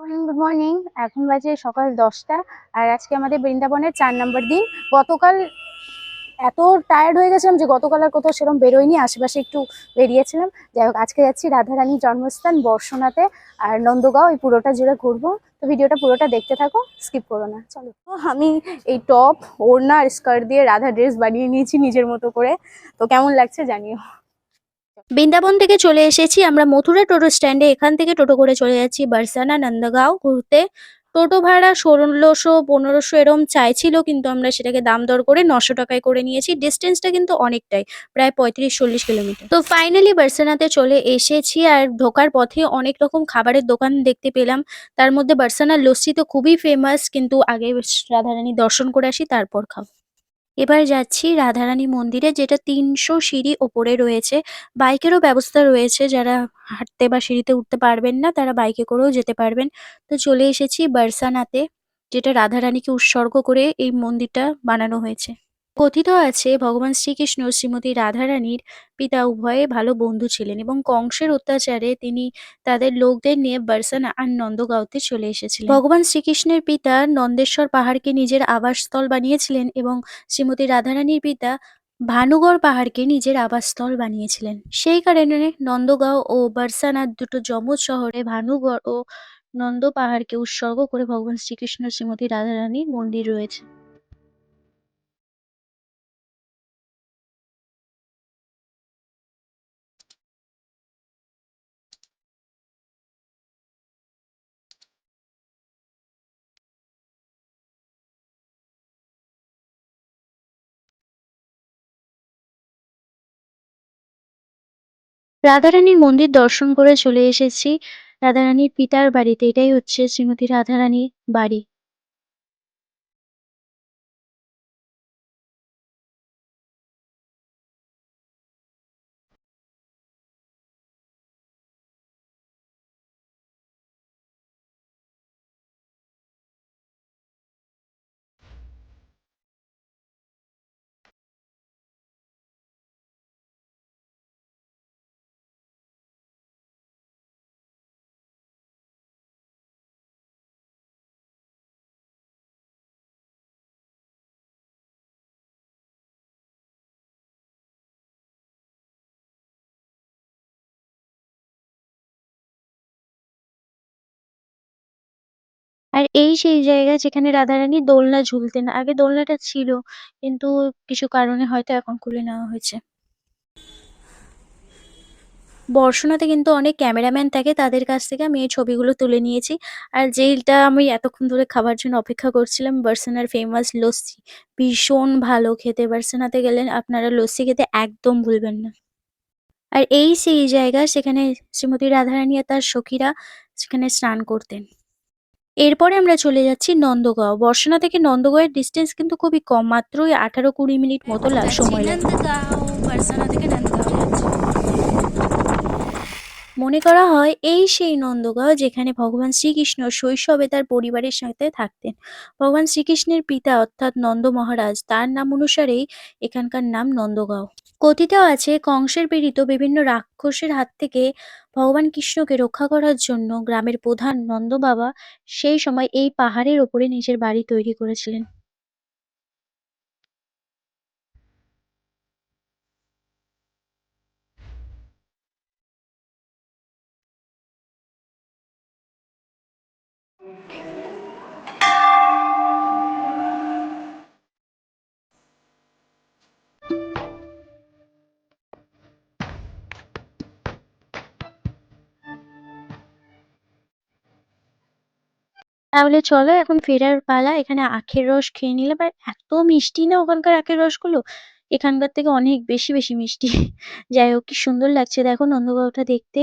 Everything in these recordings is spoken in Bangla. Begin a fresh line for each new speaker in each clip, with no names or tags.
গুড মর্নিং এখন বাজে সকাল দশটা, আর আজকে আমাদের বৃন্দাবনের চার নম্বর দিন। গতকাল এত টায়ার্ড হয়ে গেছিলাম যে গতকাল আর কোথাও সেরকম বেরোয়নি, আশেপাশে একটু বেরিয়েছিলাম। যাই হোক, আজকে যাচ্ছি রাধারানীর জন্মস্থান বর্ষনাতে, আর নন্দগাঁও, এই পুরোটা জুড়ে ঘুরবো। তো ভিডিওটা পুরোটা দেখতে থাকো স্কিপ করো না, চলো। আমি এই টপ ওড়না আর স্কার্ট দিয়ে রাধা ড্রেস বানিয়ে নিয়েছি নিজের মতো করে। তো কেমন লাগছে জানিও।
বৃন্দাবন থেকে চলে এসেছি। আমরা মথুরা টোটো স্ট্যান্ডে এখান থেকে টোটো করে চলে যাচ্ছি বারসানা নন্দগাঁও ঘুরতে। টোটো ভাড়া ষোলোশো, পনেরোশো এরম চাইছিল কিন্তু আমরা সেটাকে দাম দর করে নশো টাকায় করে নিয়েছি। ডিস্টেন্সটা কিন্তু অনেকটাই, প্রায় পঁয়ত্রিশ, চল্লিশ কিলোমিটার। তো ফাইনালি বার্সানাতে চলে এসেছি আর ঢোকার পথে অনেক রকম খাবারের দোকান দেখতে পেলাম। তার মধ্যে বার্সানার লস্যি তো খুবই ফেমাস কিন্তু আগে রাধারানী দর্শন করে আসি, তারপর খাব। এবার যাচ্ছি রাধারানী মন্দিরে, যেটা তিনশো সিঁড়ি ওপরে রয়েছে। বাইকেরও ব্যবস্থা রয়েছে, যারা হাঁটতে বা সিঁড়িতে উঠতে পারবেন না, তারা বাইকে করেও যেতে পারবেন। তো চলে এসেছি বার্সানাতে, যেটা রাধারানীকে উৎসর্গ করে এই মন্দিরটা বানানো হয়েছে। কথিত আছে, ভগবান শ্রীকৃষ্ণ শ্রীমতী রাধারানীর পিতা উভয়ে ভালো বন্ধু ছিলেন এবং কংসের অত্যাচারে তিনি তাদের লোকদের নিয়ে বারসানা আর নন্দগাঁওতে চলে এসেছিলেন। ভগবান শ্রীকৃষ্ণের পিতা নন্দেশ্বর পাহাড়কে নিজের আবাসস্থল বানিয়েছিলেন এবং শ্রীমতী রাধারানীর পিতা ভানুগড় পাহাড়কে নিজের আবাসস্থল বানিয়েছিলেন। সেই কারণে নন্দগাঁও ও বারসানার দুটো যমজ শহরে ভানুগড় ও নন্দ পাহাড়কে উৎসর্গ করে ভগবান শ্রীকৃষ্ণ শ্রীমতী রাধারানীর মন্দির রয়েছে। রাধারানীর মন্দির দর্শন করে চলে এসেছি। রাধারানীর পিতার বাড়িতে এটাই হচ্ছে শ্রীমতী রাধারানীর বাড়ি। আর এই সেই জায়গা যেখানে রাধারানী দোলনা ঝুলতেন, আগে দোলনাটা ছিল, কিন্তু কিছু কারণে হয়তো এখন খুলে নেওয়া হয়েছে। বর্ষনাতে কিন্তু অনেক ক্যামেরাম্যান থাকে, তাদের কাছ থেকে আমি এই ছবিগুলো তুলে নিয়েছি। আর যেইটা আমি এতক্ষণ ধরে খাবার জন্য অপেক্ষা করছিলাম, বার্সেনার ফেমাস লস্যি। ভীষণ ভালো খেতে, বার্সেনাতে গেলেন আপনারা লস্যি খেতে একদম ভুলবেন না। আর এই সেই জায়গা, সেখানে শ্রীমতী রাধারানী আর তার সখীরা সেখানে স্নান করতেন। এরপরে আমরা চলে যাচ্ছি নন্দগাঁও। বর্ষনা থেকে নন্দগাঁওয়ের ডিস্টেন্স কিন্তু খুবই কম, মাত্রই আঠারো কুড়ি মিনিট মতো সময় লাগে মনে করা হয় এই সেই নন্দগাঁও যেখানে ভগবান শ্রীকৃষ্ণ শৈশবে তার পরিবারের সাথে থাকতেন। ভগবান শ্রীকৃষ্ণের পিতা অর্থাৎ নন্দ মহারাজ তার নাম অনুসারেই এখানকার নাম নন্দগাঁও। কথিত আছে, কংসের পীড়িত বিভিন্ন রাক্ষসের হাত থেকে ভগবান কৃষ্ণকে রক্ষা করার জন্য গ্রামের প্রধান নন্দ বাবা সেই সময় এই পাহাড়ের ওপরে নিজের বাড়ি তৈরি করেছিলেন। তাহলে চলো এখন ফেরার পালা, এখানে আখের রস খেয়ে নিলে আর এত মিষ্টি না ওখানকার আখের রসগুলো? এখানকার থেকে অনেক বেশি বেশি মিষ্টি। যাই হোক, কি সুন্দর লাগছে। দেখো নন্দগাঁওটা দেখতে।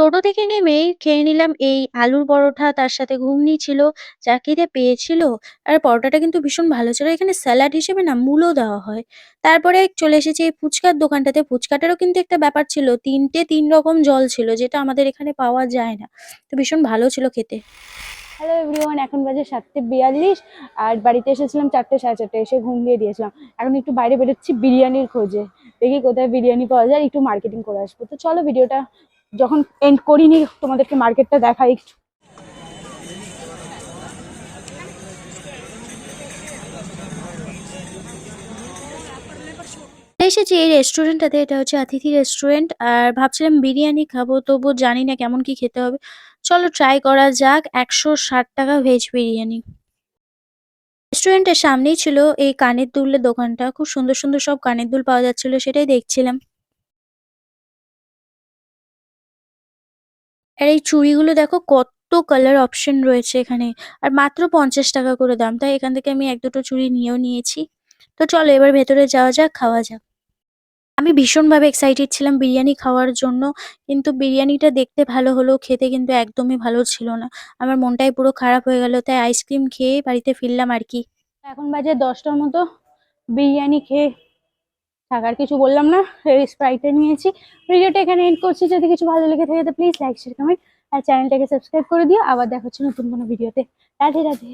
টোটো থেকে নেমেই খেয়ে নিলাম এই আলুর পরোটা। তার সাথে ঘুগনি ছিল, যা পেয়েছিল। আর পরোটাটা কিন্তু ভীষণ ভালো ছিল। এখানে স্যালাড হিসেবে না মূলো দেওয়া হয়। তারপরে চলে এসেছি এই ফুচকার দোকানটাতে। ফুচকাটারও কিন্তু একটা ব্যাপার ছিল, তিনটে তিন রকম জল ছিল, যেটা আমাদের এখানে পাওয়া যায় না। তো ভীষণ ভালো ছিল খেতে।
হ্যালো এভরিওয়ান এখন বাজে সাতটে বিয়াল্লিশ। আর বাড়িতে এসেছিলাম চারটে সাড়ে চারটে, এসে ঘুম দিয়ে দিয়েছিলাম। এখন একটু বাইরে বেরোচ্ছি বিরিয়ানির খোঁজে। দেখি কোথায় বিরিয়ানি পাওয়া যায়, একটু মার্কেটিং করে আসব। তো চলো ভিডিওটা যখন এন্ড করিনি, তোমাদেরকে মার্কেটটা দেখাই। একটু
এসেছি এই রেস্টুরেন্টটাতে এটা হচ্ছে অতিথি রেস্টুরেন্ট আর ভাবছিলাম বিরিয়ানি খাব, তবু জানি না কেমন কি খেতে হবে। চলো ট্রাই করা যাক, একশো ষাট টাকা ভেজ বিরিয়ানি। রেস্টুরেন্টের সামনেই ছিল এই কানের দুলের দোকানটা, খুব সুন্দর সুন্দর সব কানের দুল পাওয়া যাচ্ছিল, সেটাই দেখছিলাম। আর এই চুড়িগুলো দেখো কত কালার অপশন রয়েছে এখানে। আর মাত্র পঞ্চাশ টাকা করে দাম, তাই এখান থেকে আমি এক দুটো চুড়ি নিয়েও নিয়েছি। তো চলো এবার ভেতরে যাওয়া যাক, খাওয়া যাক। আমি ভীষণভাবে এক্সাইটেড ছিলাম বিরিয়ানি খাওয়ার জন্য, কিন্তু বিরিয়ানিটা দেখতে ভালো হলো খেতে কিন্তু একদমই ভালো ছিল না। আমার মনটাই পুরো খারাপ হয়ে গেল, তাই আইসক্রিম খেয়ে বাড়িতে ফিরলাম আর কি।
এখন বাজে দশটার মতো, বিরিয়ানি খেয়ে থাকার কিছু বললাম না স্প্রাইটটা নিয়েছি। ভিডিওটা এখানে এন্ড করছি। যদি কিছু ভালো লেগে থাকে, তো প্লিজ লাইক শেয়ার কমেন্ট আর চ্যানেলটাকে সাবস্ক্রাইব করে দিও। আবার দেখা হচ্ছে নতুন কোনো ভিডিওতে রাধে রাধে।